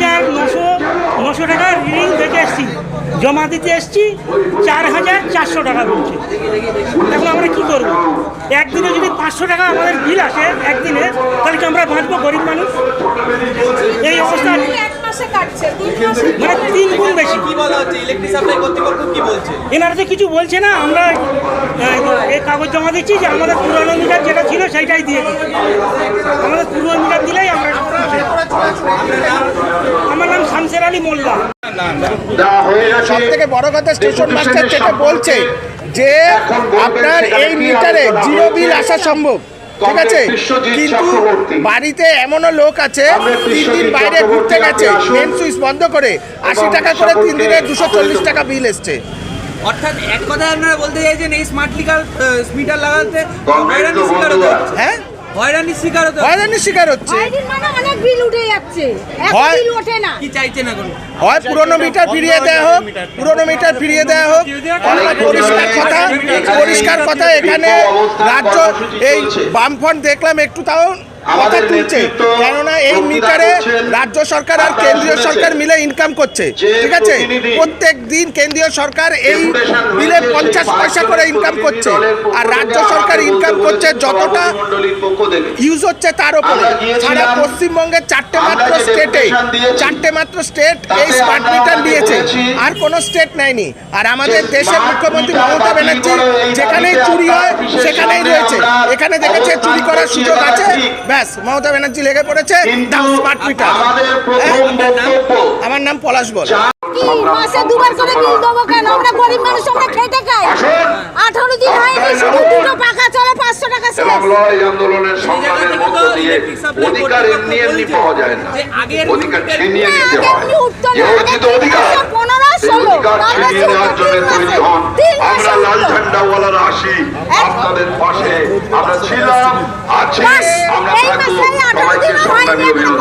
হাজার নশো নশো টাকা ঋণ দেখে এসছি। জমা দিতে এসছি চার হাজার চারশো টাকা বলছে। এখন আমরা কি করব? একদিনে যদি পাঁচশো টাকা আমাদের বিল আসে একদিনে, তাহলে কি আমরা বাঁচবো গরিব মানুষ? এই অবস্থা মাসে কাটছে তিন মাসে মানে তিন গুণ বেশি। কি বলা হচ্ছে? ইলেকট্রিক সাপ্লাই কর্তৃপক্ষ কি বলছে? এনারা তো কিছু বলছে না আমরা এই কাগজ জমা দিচ্ছি যে আমাদের পুরনো মিটার যেটা ছিল সেইটাই দিয়ে দিচ্ছি আমাদের পুরনো মিটার দিলেই আমরা আমার নাম শামসের আলী মোল্লা। সব থেকে বড় কথা স্টেশন মাস্টার যেটা বলছে যে আপনার এই মিটারে জিরো বিল আসা সম্ভব। ঠিক আছে? কিন্তু বাড়িতে এমনও লোক আছে তিন দিন বাইরে ঘুরতে গেছে মেন সুইচ বন্ধ করে আশি টাকা করে তিন দিনে দুশো চল্লিশ টাকা বিল এসছে। অর্থাৎ এক কথায় আপনারা বলতে চাইছেন এই স্মার্ট লিগাল মিটার লাগাতে হ্যাঁ? হয়রানির শিকার হতে হচ্ছে হয়রানির শিকার হচ্ছে। মানে অনেক বিল উঠে যাচ্ছে। এক হয়- বিল ওঠে না। কি চাইছেন এখন? হয় পুরনো মিটার ফিরিয়ে দেওয়া হোক পুরনো মিটার ফিরিয়ে দেওয়া হোক। অনেক পরিষ্কার কথা পরিষ্কার কথা। এখানে রাজ্য এই বামফ্রন্ট দেখলাম একটু তাও কথা তুলছে। কেননা এই মিটারে রাজ্য সরকার আর কেন্দ্রীয় সরকার মিলে ইনকাম করছে ঠিক আছে? প্রত্যেক দিন কেন্দ্রীয় সরকার এই বিলে পঞ্চাশ পয়সা করে ইনকাম করছে। আর রাজ্য সরকার ইনকাম করছে যতটা ইউজ হচ্ছে তার উপরে। সারা পশ্চিমবঙ্গের চারটে মাত্র স্টেটে চারটে মাত্র স্টেট এই স্মার্ট মিটার নিয়েছে আর কোনো স্টেট নেয়নি। আর আমাদের দেশের মুখ্যমন্ত্রী মমতা ব্যানার্জি যেখানেই চুরি হয় সেখানেই রয়েছে। এখানে দেখেছে চুরি করার সুযোগ আছে? ব্যাস মমতা ব্যানার্জি লেগে পড়েছে। স্মার্ট মিটার আমার নাম পলাশ বল। মাসে দুবার করে বিল দেবো কেন? আমরা গরিব মানুষ আমরা খেটে খাই। আঠারো দিন হয়নি শুধু দুটো পাকা চলে পাঁচশো টাকা শেষ আন্দোলনের সংগ্রামের মধ্য দিয়ে অধিকার এমনি এমনি পাওয়া যায় না। অধিকার ছিনিয়ে নিতে হয় এমনি উঠতো যে না, অর্জিত আগে অধিকার পনেরো, ষোলো, তিন মাসে, আমরা লাল। আসি আপনাদের পাশে আমরা ছিলাম আছি আমরা থাকব। সবাইকে অভিনন্দন।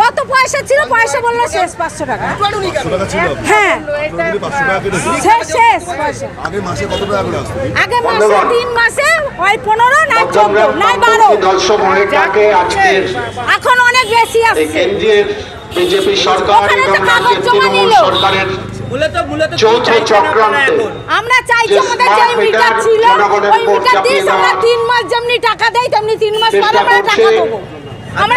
কত পয়সা ছিল? পয়সা বলল শেষ পাঁচশো টাকা। হ্যাঁ। শেষ শেষ পয়সা আগের মাসে কত টাকা করে আসতো? আগে মাসে তিন মাসে ওই পনেরো না চোদ্দ না বারো। এখন অনেক বেশি আছে। বিজেপি সরকার এবং রাজ্যের তৃণমূল সরকারের মূলত মূলত কি চৌথ চাইছেন আপনারা চক্রান্তে এখন? আমরা চাইছি আমাদের যে মিটার ছিল ওই মিটার দিয়ে আমরা তিন মাস যেমনি টাকা দেয় তেমনি তিন মাস পর আমরা টাকা দেবো। আমরা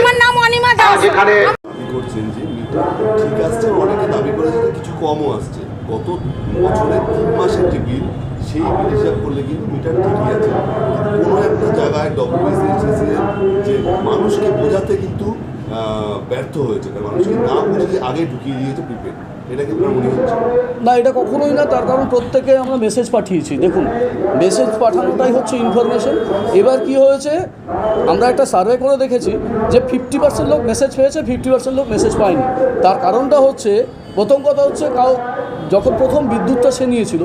আমার নাম অনিমা দাস। আজ এখানে দাবি করছেন যে মিটার ঠিক আসছে অনেকে দাবি করেছে যে কিছু কমও আসছে। গত বছরে তিন মাসের যে বিল সেই বিল হিসাব করলে কিন্তু মিটার ঠিকই আছে। কোনো একটা জায়গায় ডব্লিউবিসিএসএস যে মানুষকে বোঝাতে কিন্তু ব্যর্থ হয়েছে। কারণ মানুষকে না বুঝিয়ে আগে ঢুকিয়ে দিয়েছে প্রিপেড না, এটা কখনোই না, তার কারণ প্রত্যেকে আমরা মেসেজ পাঠিয়েছি। দেখুন মেসেজ পাঠানোটাই হচ্ছে ইনফরমেশন এবার কি হয়েছে, আমরা একটা সার্ভে করে দেখেছি যে ফিফটি পার্সেন্ট লোক মেসেজ পেয়েছে ফিফটি পার্সেন্ট লোক মেসেজ পায়নি। তার কারণটা হচ্ছে, প্রথম কথা হচ্ছে কাউ যখন প্রথম বিদ্যুৎটা সে নিয়েছিল,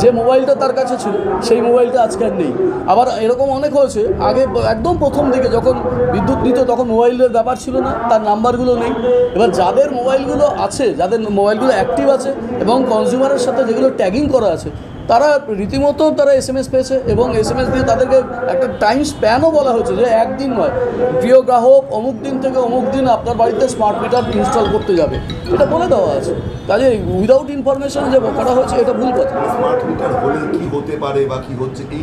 যে মোবাইলটা তার কাছে ছিল, সেই মোবাইলটা আজকে আর নেই। আবার এরকম অনেক হয়েছে, আগে একদম প্রথম দিকে যখন বিদ্যুৎ নিত তখন মোবাইলের ব্যাপার ছিল না, তার নাম্বারগুলো নেই। এবার যাদের মোবাইলগুলো আছে, যাদের মোবাইলগুলো অ্যাক্টিভ আছে এবং কনজিউমারের সাথে যেগুলো ট্যাগিং করা আছে তারা রীতিমতো তারা এস এম এস পেয়েছে এবং এস এম এস দিয়ে তাদেরকে একটা টাইম স্প্যানও বলা হয়েছে যে একদিন নয়। প্রিয় গ্রাহক অমুক দিন থেকে অমুক দিন আপনার বাড়িতে স্মার্ট মিটার ইনস্টল করতে যাবে। এটা বলে দেওয়া আছে। কাজে উইদাউট ইনফরমেশন যে করা হয়েছে এটা ভুল কথা। স্মার্ট মিটার হলে কি হতে পারে বা কি হচ্ছে এই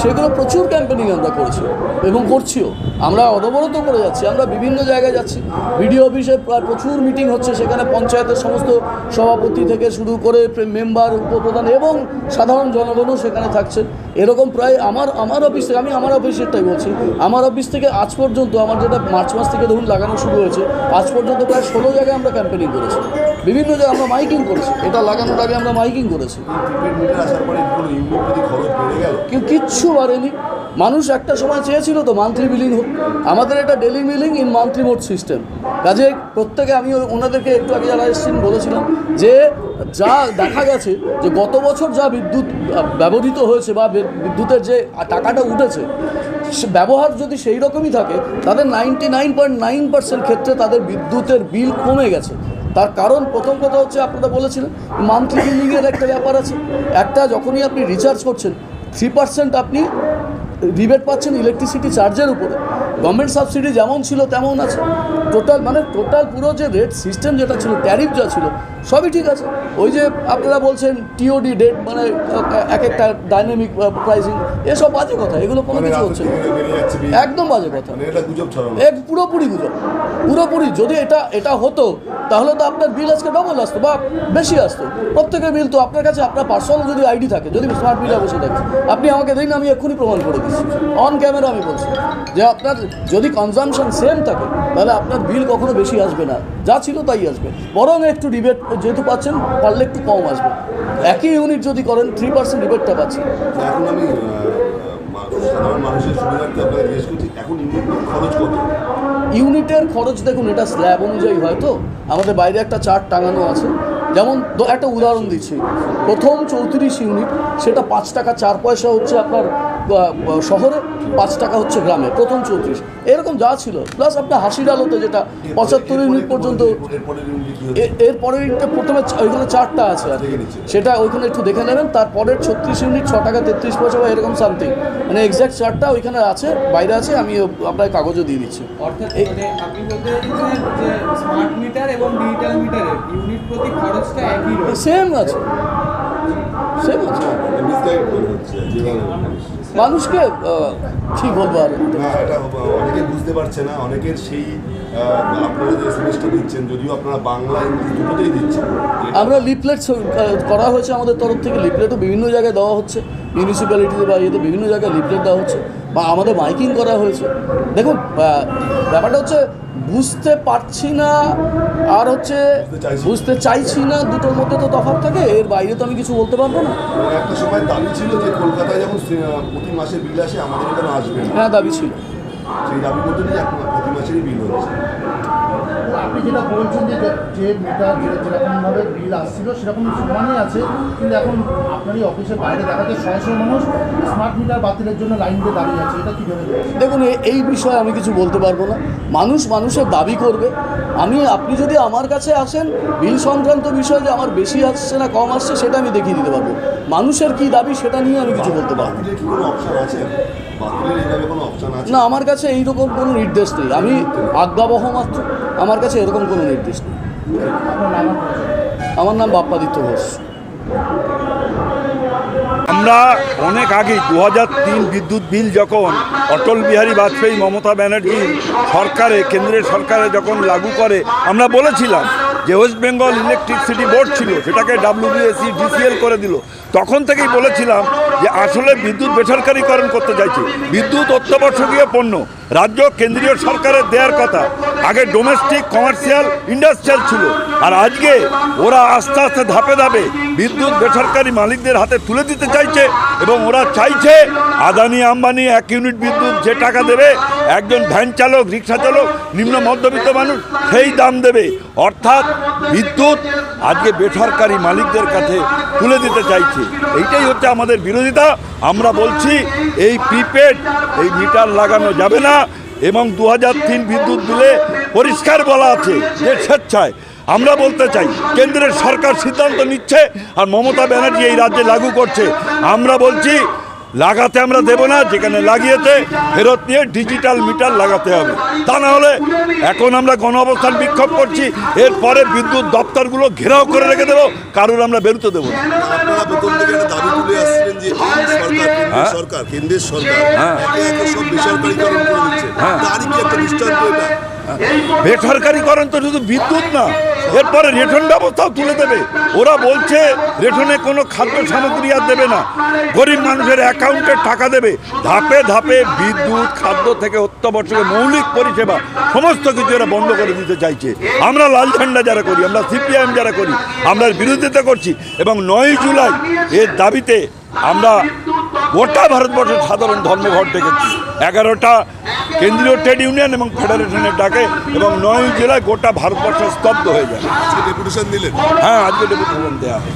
সেগুলো প্রচুর ক্যাম্পেনিং আমরা করেছি এবং করছিও। আমরা অনবরত করে যাচ্ছি আমরা বিভিন্ন জায়গায় যাচ্ছি। বিডিও অফিসে প্রায় প্রচুর মিটিং হচ্ছে সেখানে পঞ্চায়েতের সমস্ত সভাপতি থেকে শুরু করে মেম্বার উপপ্রধান এবং সাধারণ জনগণও সেখানে থাকছে এরকম প্রায় আমার আমার অফিস থেকে আমি আমার অফিসেরটাই বলছি আমার অফিস থেকে আজ পর্যন্ত আমার যেটা মার্চ মাস থেকে ধরুন লাগানো শুরু হয়েছে আজ পর্যন্ত প্রায় ষোলো জায়গায় আমরা ক্যাম্পেনিং করেছি। বিভিন্ন জায়গায় আমরা মাইকিং করেছি। এটা লাগানোর আগে আমরা মাইকিং করেছি। কেউ কিচ্ছু বাড়েনি। মানুষ একটা সময় চেয়েছিল তো মান্থলি বিলিং হোক। আমাদের এটা daily billing in monthly mode system কাজে প্রত্যেকে আমি ওনাদেরকে একটু আগে যারা এসেছেন বলেছিলাম যে যা দেখা গেছে যে গত বছর যা বিদ্যুৎ ব্যবহৃত হয়েছে বে- বিদ্যুতের যে টাকাটা উঠেছে, সে ব্যবহার যদি সেই রকমই থাকে তাদের ninety nine point nine percent ক্ষেত্রে তাদের বিদ্যুতের বিল কমে গেছে। তার কারণ প্রথম কথা হচ্ছে আপনারা বলেছিলেন মান্থলি বিলিংয়ের একটা ব্যাপার আছে। একটা যখনই আপনি রিচার্জ করছেন থ্রি পার্সেন্ট আপনি রিবেট পাচ্ছেন ইলেকট্রিসিটি চার্জের উপরে। গভর্নমেন্ট সাবসিডি যেমন ছিল, তেমন আছে। টোটাল মানে টোটাল পুরো যে রেট সিস্টেম যেটা ছিল ট্যারিফ যা ছিল সবই ঠিক আছে। ওই যে আপনারা বলছেন টিওডি ডেট মানে এক একটা ডাইনামিক প্রাইসিং এসব বাজে কথা এগুলো কোনো মানে কিছু হচ্ছে। একদম বাজে কথা। মানে এক পুরোপুরি গুজব। পুরোপুরি যদি এটা এটা হতো তাহলে তো আপনার বিল আজকে ডবল আসতো বা বেশি আসতো। প্রত্যেকের বিল তো আপনার কাছে আপনার পার্সোনাল যদি আইডি থাকে যদি স্মার্ট মিটার বসে থাকে আপনি আমাকে দিন আমি এক্ষুনি প্রমাণ করে দিচ্ছি। অন ক্যামেরা আমি বলছি যে আপনার যদি কনজামশন সেম থাকে তাহলে আপনার বিল কখনো বেশি আসবে না। যা ছিল তাই আসবে। বরং একটু রিবেট যেহেতু পাচ্ছেন পারলে একটু কম আসবে। একই ইউনিট যদি করেন থ্রি পার্সেন্ট রিবেটটা পাচ্ছেন এখন আমি সাধারণ মানুষের সুবিধার্থে আপনাকে জিজ্ঞেস করছি এখন ইউনিট খরচ কত? ইউনিটের খরচ দেখুন এটা স্ল্যাব অনুযায়ী হয় তো। আমাদের বাইরে একটা চার্ট টাঙানো আছে। যেমন একটা উদাহরণ দিচ্ছি। প্রথম চৌত্রিশ ইউনিট সেটা পাঁচ টাকা চার পয়সা হচ্ছে আপনার শহরে পাঁচ টাকা হচ্ছে গ্রামে প্রথম চৌত্রিশ। এরকম যা ছিল প্লাস আপনার হাসির আলোতে যেটা পঁচাত্তর ইউনিট পর্যন্ত কি হচ্ছে ইউনিটটা প্রথমে ওইখানে চারটা আছে আর। সেটা ওইখানে একটু দেখে নেবেন তারপরের ছত্রিশ ইউনিট ছ টাকা তেত্রিশ পয়সা বা এরকম সামথিং মানে এক্স্যাক্ট চারটা ওইখানে আছে বাইরে আছে আমি আপনার কাগজও দিয়ে দিচ্ছি। অর্থাৎ মানে আপনি বলতে যে স্মার্ট মিটার এবং ডিজিটাল মিটারের ইউনিট প্রতি খরচটা একই সেম আছে। সেম আছে। মানুষকে ঠিক কি বলব আর? না এটা অনেকে বুঝতে পারছে না অনেকের সেই আপনারা যে সেমিস্টার দিচ্ছেন যদিও আপনারা বাংলা ইংলিশ দুটোতেই দিচ্ছেন। আমরা লিফলেট করা হয়েছে আমাদের তরফ থেকে লিফলেটও বিভিন্ন জায়গায় দেওয়া হচ্ছে মিউনিসিপ্যালিটিতে বা ইয়েতে বিভিন্ন জায়গায় লিফলেট দেওয়া হচ্ছে বা আমাদের মাইকিং করা হয়েছে। দেখুন ব্যাপারটা হচ্ছে বুঝতে পারছি না আর হচ্ছে বুঝতে চাইছি। না। দুটোর মধ্যে তো তফাৎ থাকে এর বাইরে তো আমি কিছু বলতে পারব না। একটা সময় দাবি ছিল যে কলকাতায় যখন প্রতি মাসে বিল আসে আমাদের এখানে আসবে হ্যাঁ দাবি ছিল। সেই দাবি করতে নিয়ে এখন প্রতি মাসেরই বিল হচ্ছে আপনি যেটা বলছেন যে যে মিটার যেরকমভাবে বিল আসছিল সেরকম সমানই আছে কিন্তু এখন আপনারই অফিসের বাইরে দেখা যায় শয়ে মানুষ স্মার্ট মিটার বাতিলের জন্য লাইন দিয়ে দাঁড়িয়ে আছে এটা কি ভেবে দেখছেন? দেখুন এই বিষয়ে আমি কিছু বলতে পারব না। মানুষ মানুষের দাবি করবে। আমি আপনি যদি আমার কাছে আসেন বিল সংক্রান্ত বিষয় যে আমার বেশি আসছে না কম আসছে সেটা আমি দেখিয়ে দিতে পারব। মানুষের কি দাবি সেটা নিয়ে আমি কিছু বলতে পারব না। আমার কাছে এইরকম কোনো নির্দেশ নেই আমি আজ্ঞাবহ মাত্র আমার কাছে এরকম কোনো নির্দেশ নেই। আমার নাম বাপ্পাদিত্য ঘোষ আমরা অনেক আগে দু তিন বিদ্যুৎ বিল যখন অটল বিহারী বাজপেয়ী মমতা ব্যানার্জি সরকারে কেন্দ্রের সরকারে যখন লাগু করে আমরা বলেছিলাম যে ওয়েস্ট বেঙ্গল ইলেকট্রিসিটি বোর্ড ছিল সেটাকে ডাব্লিউবিএসি ডিসিএল করে দিল তখন থেকেই বলেছিলাম যে আসলে বিদ্যুৎ বেসরকারীকরণ করতে চাইছে। বিদ্যুৎ অত্যাবশ্যকীয় পণ্য, রাজ্য কেন্দ্রীয় সরকারের দেওয়ার কথা। আগে ডোমেস্টিক কমার্শিয়াল ইন্ডাস্ট্রিয়াল ছিল। আর আজকে ওরা আস্তে আস্তে ধাপে ধাপে বিদ্যুৎ বেসরকারি মালিকদের হাতে তুলে দিতে চাইছে এবং ওরা চাইছে আদানি আম্বানি এক ইউনিট বিদ্যুৎ যে টাকা দেবে, একজন ভ্যান চালক, রিক্সা চালক, নিম্ন মধ্যবিত্ত মানুষ, সেই দাম দেবে। অর্থাৎ বিদ্যুৎ আজকে বেসরকারি মালিকদের কাছে তুলে দিতে চাইছে। এইটাই হচ্ছে আমাদের বিরোধিতা। আমরা বলছি, এই প্রিপেড, এই মিটার লাগানো যাবে না এবং দু বিদ্যুৎ বিলে পরিষ্কার বলা আছে যে স্বেচ্ছায়। আমরা বলতে চাই, কেন্দ্রের সরকার সিদ্ধান্ত নিচ্ছে আর মমতা ব্যানার্জি এই রাজ্যে লাগু করছে। আমরা বলছি লাগাতে আমরা দেব না যেখানে লাগিয়েছে ফেরত নিয়ে ডিজিটাল মিটার লাগাতে হবে। তা না হলে এখন আমরা গণ অবস্থান বিক্ষোভ করছি এরপরে বিদ্যুৎ দপ্তরগুলো ঘেরাও করে রেখে দেবো কারুর আমরা বেরোতে দেবো না। আপনারা প্রথম থেকে একটা দাবি তুলে আসছিলেন যে এই সরকার কেন্দ্রের সরকার হ্যাঁ। সব বেসরকারীকরণ করে দিচ্ছে। হ্যাঁ। তারই কি একটা দৃষ্টান্ত এটা? বেসরকারিকরণ তো শুধু বিদ্যুৎ না, এরপরে রেশন ব্যবস্থাও তুলে দেবে। ওরা বলছে, রেশনে কোনো খাদ্য সামগ্রী আর দেবে না। গরিব মানুষের অ্যাকাউন্টে টাকা দেবে। ধাপে ধাপে বিদ্যুৎ, খাদ্য থেকে অত্যাবশ্যক মৌলিক পরিষেবা, সমস্ত কিছু এরা বন্ধ করে দিতে চাইছে। আমরা লাল ঝান্ডা যারা করি, আমরা সিপিআইএম যারা করি, আমরা বিরোধিতা করছি এবং নয় জুলাই এর দাবিতে আমরা গোটা ভারতবর্ষের সাধারণ ধর্মঘট ডেকেছি এগারোটা কেন্দ্রীয় ট্রেড ইউনিয়ন এবং ফেডারেশনের ডাকে এবং নয় জেলায় গোটা ভারতবর্ষ স্তব্ধ হয়ে যায়। ডেপুটেশন দিলেন? হ্যাঁ আজকে ডেপুটেশন দেওয়া হয়।